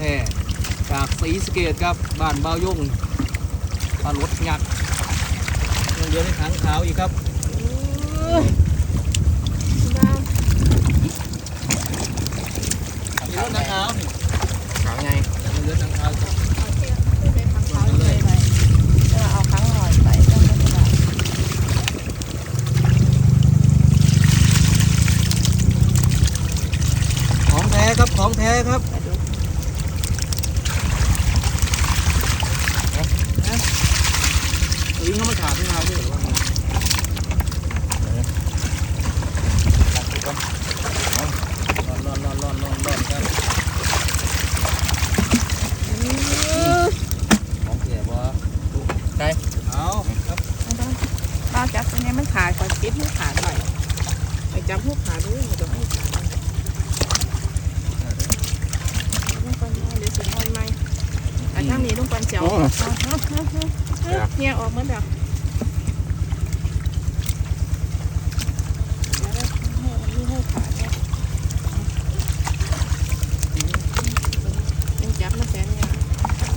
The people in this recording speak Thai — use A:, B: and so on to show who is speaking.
A: แท้จากศรีสะเกดครับบ้านเบายงปลารถยักษ์ยังเดือในถังขาวอีกครับมีรถถังขาวนี่
B: ขาวไง
A: ยังเดือถังขาวครับ
C: เอาครั้งหน่อยไปต้องไม่ได้
A: ของแท้ครับของแท้ครับ ลิงเขามาขาดที่เท้าด้วยหรือว่าร้อนร้อนร้อนร้อนร้อนร้อนกันของแท้บ่
B: ได้
A: เอาครับ
C: ป้าจับตรงนี้มันขาดก่อนจิ๊บมันขาดหน่อยไปจับพวกขาดด้วยมันจะไม่ขาดต้องปันมาเดี๋ยวถึงวั นใหม่แต่ถ้ามีต้องปันเจียวเนี่ยออกเหมือนเดิม